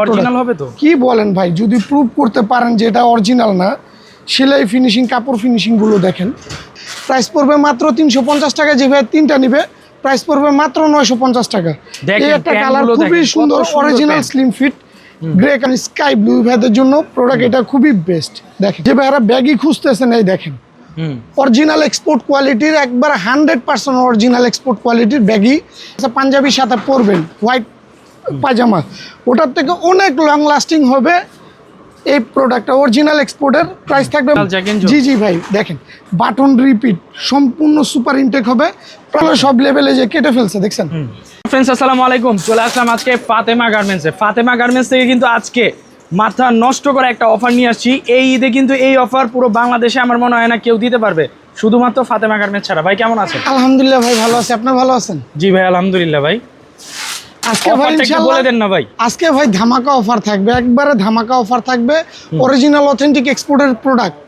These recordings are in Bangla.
অরিজিনাল হবে তো? কি বলেন ভাই যদি প্রুভ করতে পারেন যে এটা অরিজিনাল না সেলাই ফিনিশিং কাপড় ফিনিশিংগুলো দেখেন। প্রাইস পড়বে মাত্র তিনশো পঞ্চাশ টাকা যে ভাই তিনটা নিবে প্রাইস পড়বে মাত্র নয়শো পঞ্চাশ টাকা। এই একটা কালার খুবই সুন্দর original slim fit grey colour sky blue ভাইদের জন্য প্রোডাক্ট এটা খুবই বেস্ট দেখেন যে ভাইরা ব্যাগই খুঁজতেছেন এই দেখেন। অরিজিনাল এক্সপোর্ট কোয়ালিটির একবার হান্ড্রেড পার্সেন্ট অরিজিনাল এক্সপোর্ট কোয়ালিটির ব্যাগি আচ্ছা পাঞ্জাবির সাথে পরবেন হোয়াইট পায়জামা। ওটার থেকে অনেক লং লাস্টিং হবে এই প্রোডাক্টটা অরিজিনাল এক্সপোর্টের প্রাইস থাকবে। জি জি ভাই দেখেন বাটন রিপিট সম্পূর্ণ সুপার ইনটেক হবে। প্রায় সব লেভেলে যে কেটে ফেলছে দেখছেন? ফ্রেন্ডস আসসালামু আলাইকুম। চলে আসলাম আজকে ফাতেমা গার্মেন্টসে ফাতেমা গার্মেন্টস থেকে কিন্তু আজকে মাথা নষ্ট করা একটা অফার নিয়ে আসছি। এই ঈদে কিন্তু এই অফার পুরো বাংলাদেশে আমার মনে হয় না কেউ দিতে পারবে। শুধুমাত্র ফাতেমা গার্মেন্টস ছাড়া। ভাই কেমন আছেন? আলহামদুলিল্লাহ ভাই ভালো আছে। আপনি ভালো আছেন? জি ভাই আলহামদুলিল্লাহ ভাই। আজকে ভাই ইনশাআল্লাহ বলে দেন না ভাই। আজকে ভাই ধামাকা অফার থাকবে একবারে ধামাকা অফার থাকবে অরিজিনাল অথেন্টিক এক্সপোর্টের প্রোডাক্ট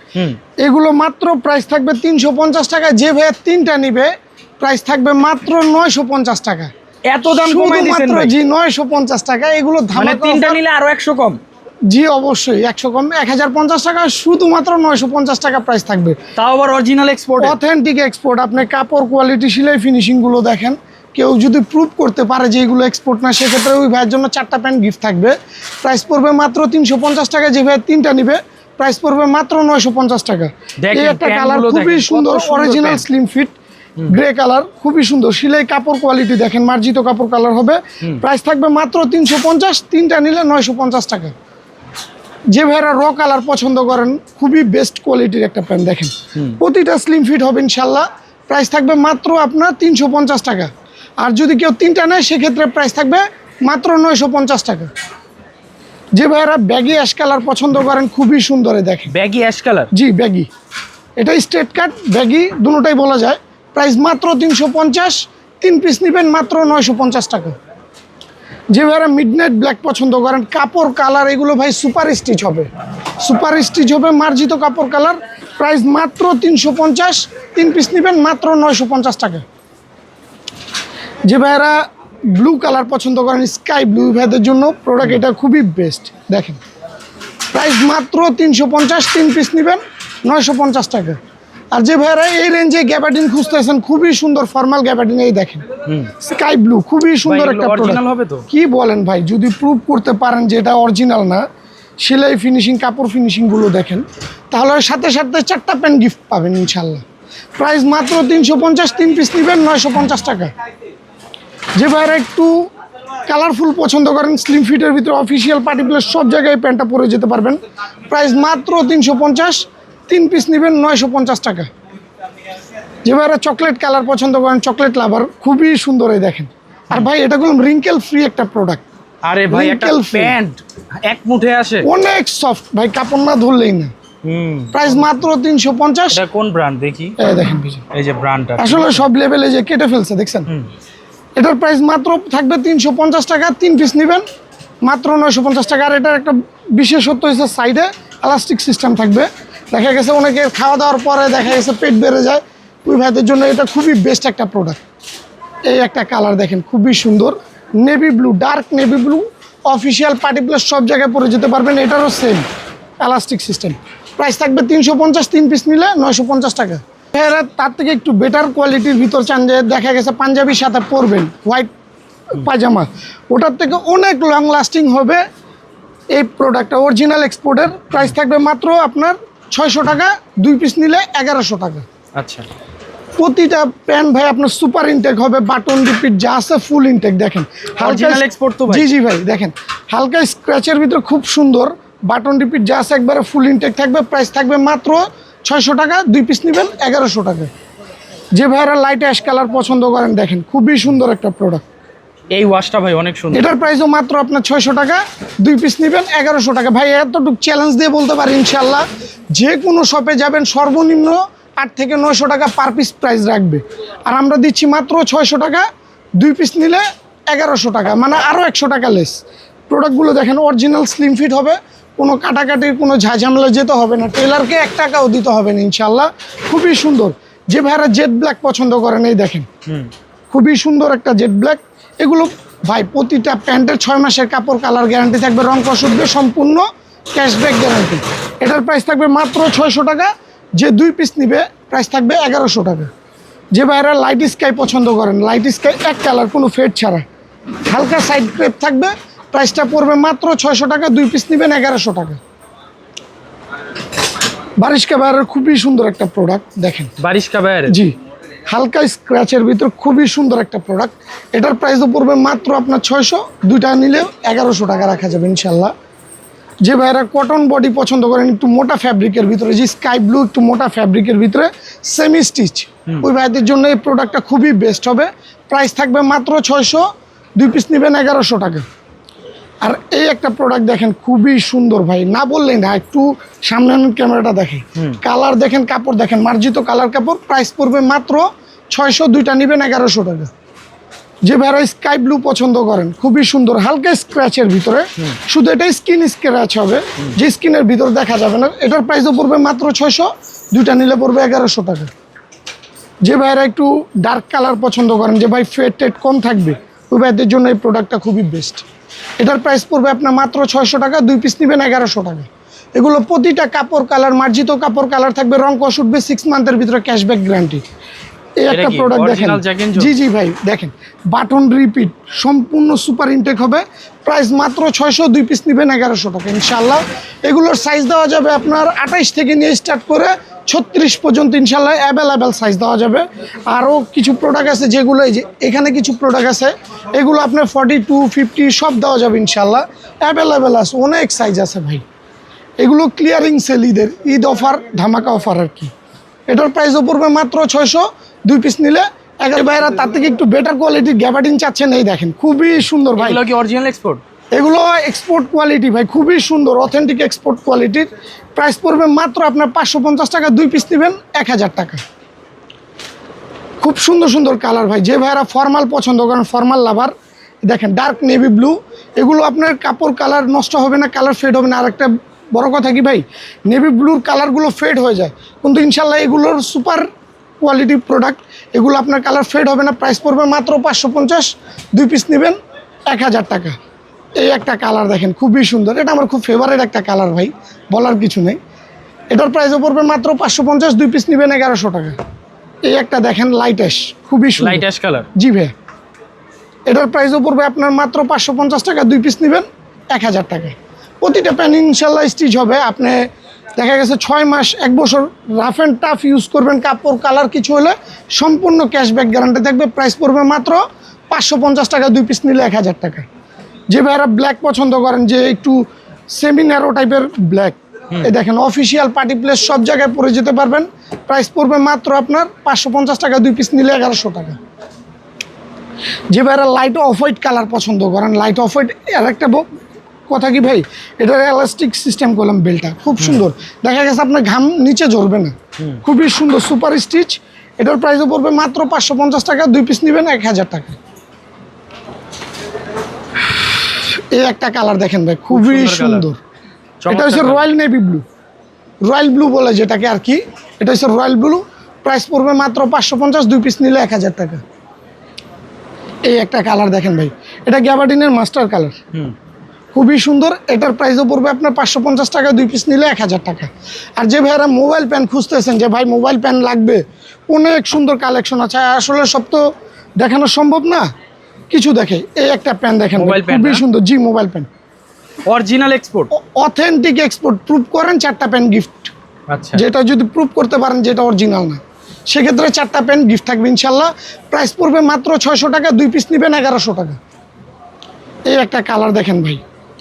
এগুলো মাত্র প্রাইস থাকবে তিনশো পঞ্চাশ টাকা যে ভাইয়া তিনটা নিবে প্রাইস থাকবে মাত্র নয়শো পঞ্চাশ টাকা। এত দাম কমাই দিয়েছেন শুধুমাত্র ভাই। জি নয়শো পঞ্চাশ টাকা এগুলো মানে তিনটা নিলে আরও একশো কম। জি অবশ্যই একশো কম এক হাজার পঞ্চাশ টাকা শুধুমাত্র নয়শো পঞ্চাশ টাকা প্রাইস থাকবে। তাও আবার অরিজিনাল এক্সপোর্ট অথেন্টিক এক্সপোর্ট আপনি কাপড় কোয়ালিটি সেলাই ফিনিশিংগুলো দেখেন। কেউ যদি প্রুভ করতে পারে যে এগুলো এক্সপোর্ট না সেক্ষেত্রে ওই ভাইয়ের জন্য চারটা প্যান্ট গিফট থাকবে। প্রাইস পড়বে মাত্র তিনশো পঞ্চাশ টাকা যে ভাই তিনটা নিবে প্রাইস পড়বে মাত্র নয়শো পঞ্চাশ টাকা। এই একটা কালার খুবই সুন্দর original slim fit grey colour খুবই সুন্দর। সিলাই কাপড় কোয়ালিটি দেখেন মার্জিত কাপড় কালার হবে। প্রাইস থাকবে মাত্র তিনশো পঞ্চাশ তিনটা নিলে নয়শো পঞ্চাশ টাকা। যে ভাইরা র কালার পছন্দ করেন খুবই বেস্ট কোয়ালিটির একটা প্যান্ট দেখেন। প্রতিটা স্লিম ফিট হবে ইনশাল্লাহ। প্রাইস থাকবে মাত্র আপনার তিনশো পঞ্চাশ টাকা। আর যদি কেউ তিনটা নেয় সেক্ষেত্রে প্রাইস থাকবে মাত্র নয়শো পঞ্চাশ টাকা। যে ভাইরা ব্যাগি অ্যাশ কালার পছন্দ করেন খুবই সুন্দর দেখেন। ব্যাগি অ্যাশ কালার জি ব্যাগি এটা স্ট্রেট কাট ব্যাগি দুটোটাই বলা যায়। প্রাইস মাত্র তিনশো পঞ্চাশ তিন পিস নেবেন মাত্র নয়শো পঞ্চাশ টাকা। যে ভাইরা মিডনাইট ব্ল্যাক পছন্দ করেন কাপড় কালার এগুলো ভাই সুপার স্টিচ হবে। সুপার স্টিচ হবে মার্জিত কাপড় কালার প্রাইস মাত্র তিনশো পঞ্চাশ তিন পিস নেবেন মাত্র নয়শো পঞ্চাশ টাকা। যে ভাইরা ব্লু কালার পছন্দ করেন স্কাই ব্লু ভাইদের জন্য প্রোডাক্ট এটা খুবই বেস্ট দেখেন প্রাইস মাত্র তিনশো পঞ্চাশ তিন পিস নেবেন নয়শো পঞ্চাশ টাকা। আর যে ভাইরা এই রেঞ্জে গ্যাবাডিন খুঁজতেছেন খুবই সুন্দর ফর্মাল গ্যাবাডিন এই দেখেন। স্কাই ব্লু খুবই সুন্দর একটা product। হবে তো? কি বলেন ভাই যদি প্রুভ করতে পারেন যে এটা অরিজিনাল না সেলাই ফিনিশিং কাপড় ফিনিশিংগুলো দেখেন তাহলে সাথে সাথে চারটা প্যান্ট গিফট পাবেন ইনশাল্লাহ প্রাইস মাত্র তিনশো পঞ্চাশ তিন পিস নেবেন নয়শো পঞ্চাশ টাকা। যে ভাইরা একটু কালারফুল পছন্দ করেন স্লিম ফিটের ভিতরে অফিসিয়াল পার্টি প্লেস সব জায়গায় প্যান্টটা পরে যেতে পারবেন। প্রাইস মাত্র তিনশো পঞ্চাশ তিন পিস নেবেন নয়শো পঞ্চাশ টাকা। যে ভাইরা চকলেট কালার পছন্দ করেন চকলেট লাভার খুবই সুন্দর এই দেখেন। আর ভাই এটা কোনো রিঙ্কেল ফ্রি একটা প্রোডাক্ট আরে ভাই একটা প্যান্ট এক মুঠে আসে। অনেক সফট ভাই কাপড় না ধরলেই না। প্রাইস মাত্র তিনশো পঞ্চাশ। এটা কোন ব্র্যান্ড দেখি। এই দেখেন এই যে ব্র্যান্ডটা আসলে সব লেভেলে যে কেটে ফেলছে দেখছেন? এটার প্রাইস মাত্র থাকবে তিনশো পঞ্চাশ টাকা, তিন পিস নেবেন। মাত্র নয়শো পঞ্চাশ টাকা। আর এটার একটা বিশেষত্ব হচ্ছে সাইডে এলাস্টিক সিস্টেম থাকবে। দেখা গেছে অনেকের খাওয়া দাওয়ার পরে দেখা গেছে পেট বেড়ে যায়। ওই ভাইদের জন্য এটা খুবই বেস্ট একটা প্রোডাক্ট এই একটা কালার দেখেন, খুবই সুন্দর। Navy blue dark navy blue official party place সব জায়গায় পরে যেতে পারবেন। এটারও সেম এলাস্টিক সিস্টেম প্রাইস থাকবে তিনশো পঞ্চাশ, তিন পিস নিলে নয়শো পঞ্চাশ টাকা। এরা তার থেকে একটু বেটার কোয়ালিটির ভিতর চান যে দেখা গেছে পাঞ্জাবির সাথে পরবেন হোয়াইট পায়জামা। ওটার থেকে অনেক লং লাস্টিং হবে এই প্রোডাক্টটা অরিজিনাল এক্সপোর্টের প্রাইস থাকবে মাত্র আপনার ছয়শো টাকা দুই পিস নিলে এগারোশো টাকা। আচ্ছা। প্রতিটা প্যান্ট ভাই আপনার সুপার ইনটেক হবে বাটন রিপিট যা আছে ফুল ইনটেক দেখেন। export তো। জি জি ভাই দেখেন। হালকা স্ক্র্যাচের ভিতরে খুব সুন্দর বাটন রিপিট যা আছে একবারে ফুল ইনটেক থাকবে প্রাইস থাকবে মাত্র ছয়শো টাকা দুই পিস নেবেন এগারোশো টাকা। যে ভাইরা লাইট অ্যাশ কালার পছন্দ করেন দেখেন খুবই সুন্দর একটা প্রোডাক্ট এই ওয়াশটা ভাই অনেক সুন্দর। এটার প্রাইসও মাত্র আপনার ছয়শো টাকা দুই পিস নেবেন এগারোশো টাকা। ভাই এতটুকু চ্যালেঞ্জ দিয়ে বলতে পারি ইনশাল্লাহ যে কোনো শপে যাবেন সর্বনিম্ন আট থেকে নয়শো টাকা পার পিস প্রাইস রাখবে। আর আমরা দিচ্ছি মাত্র ছয়শো টাকা দুই পিস নিলে এগারোশো টাকা মানে আরও একশো টাকা লেস প্রোডাক্টগুলো দেখেন অরিজিনাল স্লিম ফিট হবে কোনো কাটাকাটির কোনো ঝাঝামেলা যেতে হবে না। টেলারকে এক টাকাও দিতে হবে না ইনশাল্লাহ খুবই সুন্দর। যে ভাইরা জেড ব্ল্যাক পছন্দ করেন এই দেখেন। খুবই সুন্দর একটা জেড ব্ল্যাক এগুলো ভাই প্রতিটা প্যান্টের ছয় মাসের কাপড় কালার গ্যারান্টি থাকবে রং কষুদ্ধে সম্পূর্ণ ক্যাশব্যাক গ্যারান্টি এটার প্রাইস থাকবে মাত্র ছয়শো টাকা। যে দুই পিস নিবে প্রাইস থাকবে এগারোশো টাকা। যে ভাইরা লাইট স্কাই পছন্দ করেন লাইট স্কাই এক কালার কোনো ফেড ছাড়া হালকা সাইড ক্রেপ থাকবে প্রাইসটা পড়বে মাত্র ছয়শো টাকা দুই পিস নেবেন এগারোশো টাকা। বারিশকা বাইরের খুবই সুন্দর একটা প্রোডাক্ট দেখেন। বারিশ কাবায়ের জি হালকা স্ক্র্যাচের ভিতর খুবই সুন্দর একটা প্রোডাক্ট এটার প্রাইসও পড়বে মাত্র আপনার ছয়শো দুইটা নিলে এগারোশো টাকা রাখা যাবে ইনশাল্লাহ যে ভাইরা কটন বডি পছন্দ করেন একটু মোটা ফ্যাব্রিকের ভিতরে যে স্কাই ব্লু একটু মোটা ফ্যাব্রিকের ভিতরে সেমি স্টিচ ওই ভাইদের জন্য এই প্রোডাক্টটা খুবই বেস্ট হবে। প্রাইস থাকবে মাত্র ছয়শো দুই পিস নেবেন এগারোশো টাকা। আর এই একটা প্রোডাক্ট দেখেন খুবই সুন্দর ভাই। না বললেই না একটু সামনে ক্যামেরাটা দেখেন। কালার দেখেন কাপড় দেখেন মার্জিত কালার কাপড় প্রাইস পড়বে মাত্র ছয়শো দুইটা নেবেন এগারোশো টাকা। যে ভাইরা স্কাই ব্লু পছন্দ করেন খুবই সুন্দর হালকা স্ক্র্যাচের ভিতরে। শুধু এটা স্কিন স্ক্র্যাচ হবে। যে স্কিনের ভিতর দেখা যাবে না এটার প্রাইসও পড়বে মাত্র ছয়শো দুইটা নিলে পড়বে এগারোশো টাকা। যে ভাইরা একটু ডার্ক কালার পছন্দ করেন যে ভাই ফেট টেট কম থাকবে ওই ভাইদের জন্য এই প্রোডাক্টটা খুবই বেস্ট এটার প্রাইস পড়বে আপনার মাত্র ছয়শো টাকা, দুই পিস নেবেন এগারোশো টাকা। এগুলো প্রতিটা কাপড় কালার মার্জিত কাপড় কালার থাকবে, রং কষ উঠবে সিক্স মান্থের ভিতরে ক্যাশব্যাক গ্যারান্টি এই একটা প্রোডাক্ট দেখেন? জি জি ভাই দেখেন। বাটন রিপিট সম্পূর্ণ সুপার ইনটেক হবে। প্রাইস মাত্র ছয়শো দুই পিস নেবেন এগারোশো টাকা ইনশাল্লাহ এগুলোর সাইজ দেওয়া যাবে আপনার আঠাইশ থেকে নিয়ে স্টার্ট করে ছত্রিশ পর্যন্ত ইনশাল্লাহ অ্যাভেলেবেল সাইজ দেওয়া যাবে। আরও কিছু প্রোডাক্ট আছে যেগুলো এই যে এখানে কিছু প্রোডাক্ট আছে। এগুলো আপনার ফর্টি টু ফিফটি সব দেওয়া যাবে ইনশাল্লাহ অ্যাভেলেবেল আছে অনেক সাইজ আছে ভাই। এগুলো ক্লিয়ারিং সেল ঈদের ঈদ অফার ধামাকা অফার আর কি। এটার প্রাইসও পড়বে মাত্র ছয়শো দুই পিস নিলে এগারো ভাইরা তার থেকে একটু বেটার কোয়ালিটির গ্যাবার্ডিন চাচ্ছেন এই দেখেন খুবই সুন্দর ভাই। এগুলো কি অরিজিনাল এক্সপোর্ট এগুলো এক্সপোর্ট কোয়ালিটি ভাই খুবই সুন্দর অথেন্টিক এক্সপোর্ট কোয়ালিটির প্রাইস পড়বে মাত্র আপনার পাঁচশো পঞ্চাশ টাকা দুই পিস নেবেন এক হাজার টাকা। খুব সুন্দর সুন্দর কালার ভাই যে ভাইরা ফর্মাল পছন্দ করেন ফর্মাল লাভার দেখেন ডার্ক নেভি ব্লু এগুলো আপনার কাপড় কালার নষ্ট হবে না কালার ফেড হবে না। আর একটা বড় কথা কি ভাই নেভি ব্লুর কালারগুলো ফেড হয়ে যায়। কিন্তু ইনশাল্লাহ এগুলোর সুপার কোয়ালিটি প্রোডাক্ট এগুলো আপনার কালার ফেড হবে না প্রাইস পড়বে মাত্র পাঁচশো পঞ্চাশ দুই পিস নেবেন এক হাজার টাকা। এই একটা কালার দেখেন খুবই সুন্দর। এটা আমার খুব ফেভারিট একটা কালার ভাই বলার কিছু নেই। এটার প্রাইসও পড়বে মাত্র পাঁচশো পঞ্চাশ দুই পিস নেবেন এগারোশো টাকা। এই একটা দেখেন লাইট অ্যাশ খুবই সুন্দর। লাইট অ্যাশ কালার জি ভাই। এটার প্রাইসও পড়বে আপনার মাত্র পাঁচশো পঞ্চাশ টাকা দুই পিস নেবেন এক হাজার টাকা। প্রতিটা প্যান ইনশাল্লাহ স্টিচ হবে। আপনি দেখা গেছে ছয় মাস এক বছর রাফ অ্যান্ড টাফ ইউজ করবেন কাপড় কালার কিছু হলে সম্পূর্ণ ক্যাশব্যাক গ্যারান্টি থাকবে। প্রাইস পড়বে মাত্র পাঁচশো পঞ্চাশ টাকা দুই পিস নিলে এক হাজার টাকা যে ভাইরা ব্ল্যাক পছন্দ করেন যে একটু সেমি ন্যারো টাইপের ব্ল্যাক এই দেখেন অফিসিয়াল পার্টি প্লেস সব জায়গায় পরে যেতে পারবেন। প্রাইস পড়বে মাত্র আপনার পাঁচশো পঞ্চাশ টাকা দুই পিস নিলে এগারোশো টাকা। যে ভাইরা লাইট অফ হোয়াইট কালার পছন্দ করেন লাইট অফ হোয়াইট আর একটা কথা কি ভাই? এটার এলাস্টিক সিস্টেম করলাম বেলটা খুব সুন্দর। দেখা গেছে আপনার ঘাম নিচে ঝরবে না। খুবই সুন্দর সুপার স্টিচ এটার প্রাইসও পড়বে মাত্র পাঁচশো পঞ্চাশ টাকা দুই পিস নেবেন এক হাজার টাকা। এই একটা কালার দেখেন ভাই খুবই সুন্দর এটা হচ্ছে royal navy blue royal blue বলে যেটাকে আর কি এটা হচ্ছে রয়্যাল ব্লু প্রাইস পড়বে মাত্র পাঁচশো পঞ্চাশ দুই পিস নিলে এক হাজার টাকা। এই একটা কালার দেখেন ভাই। এটা গ্যাবার্ডিনের মাস্টার কালার হুম। খুবই সুন্দর। এটার প্রাইসও পড়বে আপনার পাঁচশো পঞ্চাশ টাকা দুই পিস নিলে এক হাজার টাকা। আর যে ভাইয়ারা মোবাইল প্যান খুঁজতেছেন যে ভাই মোবাইল প্যান লাগবে অনেক সুন্দর কালেকশন আছে। আসলে সব তো দেখানো সম্ভব না। কিছু দেখে এই একটা প্যান দেখেন খুবই সুন্দর জি mobile pant original export authentic export proof করেন চারটা প্যান গিফট আচ্ছা। যেটা যদি প্রুফ করতে পারেন যেটা অরিজিনাল না। সেক্ষেত্রে চারটা প্যান গিফট থাকবে ইনশাল্লাহ। প্রাইস পড়বে মাত্র ছয়শো টাকা দুই পিস নেবেন এগারোশো টাকা। এই একটা কালার দেখেন ভাই।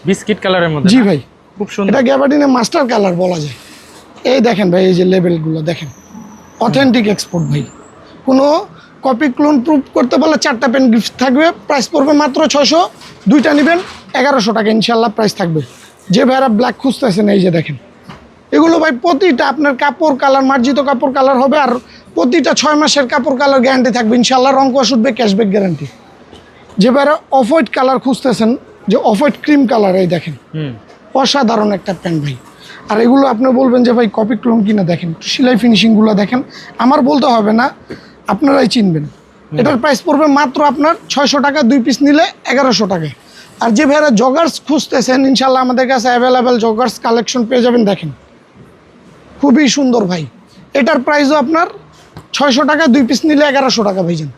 বিস্কিট কালারের মধ্যে জি ভাই। খুব সুন্দর। এটা গ্যাবার্ডিনের মাস্টার কালার বলা যায়। এই দেখেন ভাই এই যে লেবেলগুলো দেখেন। অথেন্টিক এক্সপোর্ট ভাই। কোনো কপি ক্লোন প্রুফ করতে পারলে চারটা পেন গিফট থাকবে। প্রাইস পড়বে মাত্র ছশো দুইটা নেবেন এগারোশো টাকা ইনশাল্লাহ প্রাইস থাকবে। যে ভাইরা ব্ল্যাক খুঁজতেছেন এই যে দেখেন। এগুলো ভাই প্রতিটা আপনার কাপড় কালার মার্জিত কাপড় কালার হবে আর প্রতিটা ছয় মাসের কাপড় কালার গ্যারান্টি থাকবে। ইনশাল্লাহ রং কষ উঠবে ক্যাশব্যাক গ্যারান্টি যে ভাইরা অফ হোয়াইট কালার খুঁজতেছেন যে অফ হোয়াইট ক্রিম কালার এই দেখেন। অসাধারণ একটা প্যান্ট ভাই। আর এগুলো আপনি বলবেন যে ভাই কপি ক্লোন কিনা দেখেন সেলাই ফিনিশিংগুলো দেখেন। আমার বলতে হবে না আপনারাই চিনবেন। এটার প্রাইস পড়বে মাত্র আপনার ছয়শো টাকা দুই পিস নিলে এগারোশো টাকায় আর যে ভাইরা জগার্স খুঁজতেছেন ইনশাল্লাহ আমাদের কাছে অ্যাভেলেবেল জগার্স কালেকশন পেয়ে যাবেন দেখেন। খুবই সুন্দর ভাই। এটার প্রাইসও আপনার ছয়শো টাকা দুই পিস নিলে এগারোশো টাকা ভাইজান।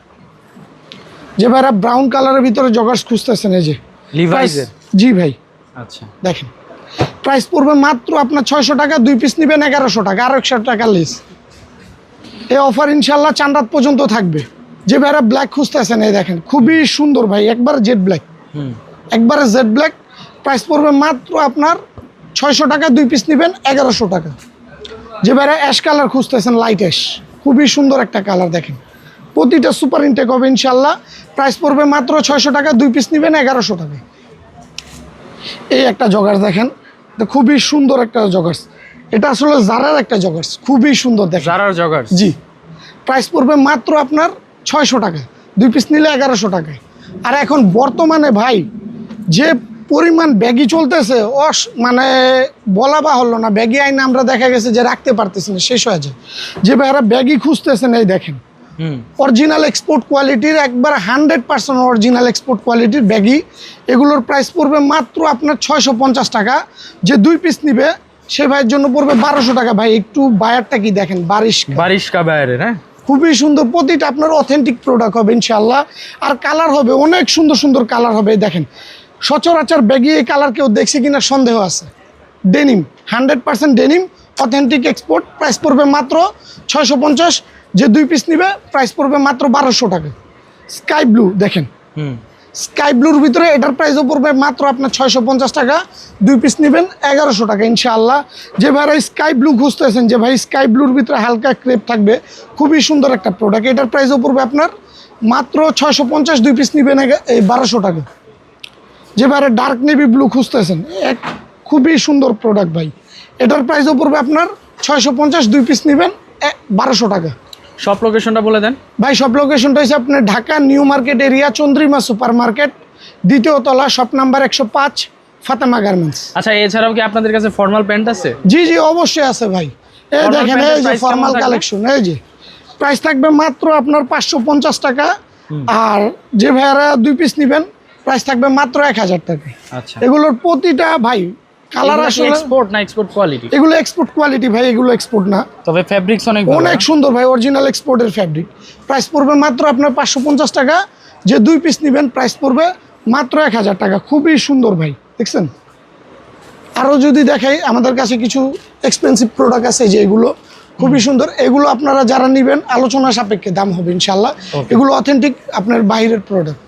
যে ভাইরা ব্রাউন কালারের ভিতরে জগার্স খুঁজতেছেন এই যে। লিভাইজের জি ভাই। আচ্ছা। দেখেন প্রাইস পড়বে মাত্র আপনার ছয়শো টাকা দুই পিস নেবেন এগারোশো টাকা আরও একশো টাকা লেস এই অফার ইনশাল্লাহ চান রাত পর্যন্ত থাকবে। যে ভাইরা ব্ল্যাক খুঁজতেছেন এই দেখেন খুবই সুন্দর ভাই একবার জেড ব্ল্যাক একবারে জেড ব্ল্যাক প্রাইস পড়বে মাত্র আপনার ছয়শো টাকা দুই পিস নেবেন এগারোশো টাকা। যে ভাইরা অ্যাশ কালার খুঁজতেছেন লাইট অ্যাশ খুবই সুন্দর একটা কালার দেখেন। প্রতিটা সুপার ইনটেক হবে ইনশাল্লাহ। প্রাইস পড়বে মাত্র ছয়শো টাকা দুই পিস নেবেন এগারোশো টাকা এই একটা জগার্স দেখেন খুবই সুন্দর একটা জগার্স এটা আসলে জারার একটা জগার্স খুবই সুন্দর দেখেন। জারার জগার জি। প্রাইস পড়বে মাত্র আপনার ছয়শো টাকা দুই পিস নিলে এগারোশো টাকায়। আর এখন বর্তমানে ভাই যে পরিমাণ ব্যাগি চলতেছে অস মানে বলা বা হলো না ব্যাগি আইনে আমরা দেখা গেছে যে রাখতে পারতেছি না শেষ হয়ে যায়। যে ভাইরা ব্যাগি খুঁজতেছেন এই দেখেন। অরিজিনাল এক্সপোর্ট কোয়ালিটির একবার হান্ড্রেড পার্সেন্ট অরিজিনাল এক্সপোর্ট কোয়ালিটির ব্যাগি এগুলোর প্রাইস পড়বে মাত্র আপনার ছয়শো পঞ্চাশ টাকা। যে দুই পিস নিবে সে ভাইয়ের জন্য পড়বে বারোশো টাকা। ভাই একটু বায়ারটা কি দেখেন? বারিশ বারিশ কা বাইরে হ্যাঁ? খুবই সুন্দর। প্রতিটা আপনার অথেন্টিক প্রোডাক্ট হবে ইনশাল্লাহ আর কালার হবে অনেক সুন্দর সুন্দর কালার হবে দেখেন। সচরাচর ব্যাগি এই কালার কেউ দেখছে কিনা সন্দেহ আছে। Denim hundred percent denim authentic export price পড়বে মাত্র ছয়শো পঞ্চাশ। যে দুই পিস নিবে প্রাইস পড়বে মাত্র বারোশো টাকা। স্কাই ব্লু দেখেন। স্কাই ব্লুর ভিতরে এটার প্রাইসও পড়বে মাত্র আপনার ছয়শো পঞ্চাশ টাকা। দুই পিস নেবেন এগারোশো টাকা ইনশাআল্লাহ। যে ভাইরা স্কাই ব্লু খুঁজতেছেন যে ভাই স্কাই ব্লুর ভিতরে হালকা ক্রেপ থাকবে খুবই সুন্দর একটা প্রোডাক্ট এটার প্রাইসও পড়বে আপনার মাত্র ছয়শো পঞ্চাশ দুই পিস নেবেন এই বারোশো টাকা। যে ভাইরা ডার্ক নেভি ব্লু খুঁজতেছেন এক খুবই সুন্দর প্রোডাক্ট ভাই। এটার প্রাইসও পড়বে আপনার ছয়শো পঞ্চাশ দুই পিস নেবেন বারোশো টাকা। সব লোকেশনটা বলে দেন। ভাই সব লোকেশনটা হচ্ছে আপনার Dhaka new market area Chandrima super market দ্বিতীয় তলা শপ নাম্বার একশো পাঁচ ফাতেমা গার্মেন্টস আচ্ছা এছাড়াও কি আপনাদের কাছে ফর্মাল প্যান্ট আছে? জি জি অবশ্যই আছে ভাই। এই দেখেন এই যে ফর্মাল কালেকশন এই যে। প্রাইস থাকবে মাত্র আপনার পাঁচশো পঞ্চাশ টাকা। আর যে ভাইয়ারা দুই পিস নেবেন প্রাইস থাকবে মাত্র এক হাজার টাকা। আচ্ছা। এগুলোর প্রতিটা ভাই কালার আসলে এক্সপোর্ট না এক্সপোর্ট কোয়ালিটি এগুলো এক্সপোর্ট কোয়ালিটি ভাই এগুলো এক্সপোর্ট না। তবে ফেব্রিক্স অনেক অনেক সুন্দর ভাই অরিজিনাল এক্সপোর্টের ফ্যাব্রিক প্রাইস পড়বে মাত্র আপনার পাঁচশো পঞ্চাশ টাকা। যে দুই পিস নেবেন প্রাইস পড়বে মাত্র এক হাজার টাকা। খুবই সুন্দর ভাই দেখছেন? আরও যদি দেখাই আমাদের কাছে কিছু এক্সপেন্সিভ প্রোডাক্ট আছে যে এগুলো। খুবই সুন্দর। এগুলো আপনারা যারা নেবেন আলোচনা সাপেক্ষে দাম হবে ইনশাল্লাহ এগুলো অথেন্টিক আপনার বাইরের প্রোডাক্ট